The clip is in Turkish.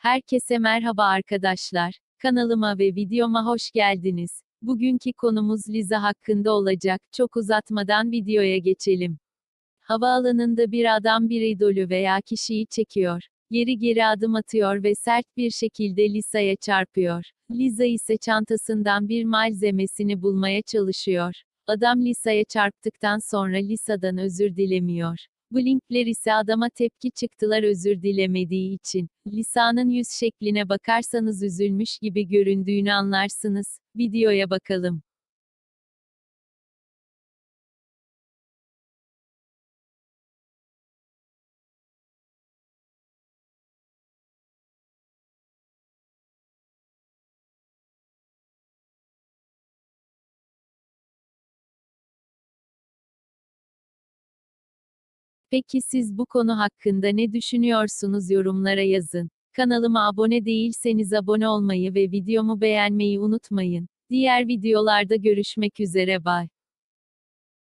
Herkese merhaba arkadaşlar. Kanalıma ve videoma hoş geldiniz. Bugünkü konumuz Liza hakkında olacak. Çok uzatmadan videoya geçelim. Havaalanında bir adam bir idolü veya kişiyi çekiyor. Geri geri adım atıyor ve sert bir şekilde Lisa'ya çarpıyor. Liza ise çantasından bir malzemesini bulmaya çalışıyor. Adam Lisa'ya çarptıktan sonra Lisa'dan özür dilemiyor. Blinkler ise adama tepki çıktılar özür dilemediği için. Lisa'nın yüz şekline bakarsanız üzülmüş gibi göründüğünü anlarsınız. Videoya bakalım. Peki siz bu konu hakkında ne düşünüyorsunuz yorumlara yazın. Kanalıma abone değilseniz abone olmayı ve videomu beğenmeyi unutmayın. Diğer videolarda görüşmek üzere bay.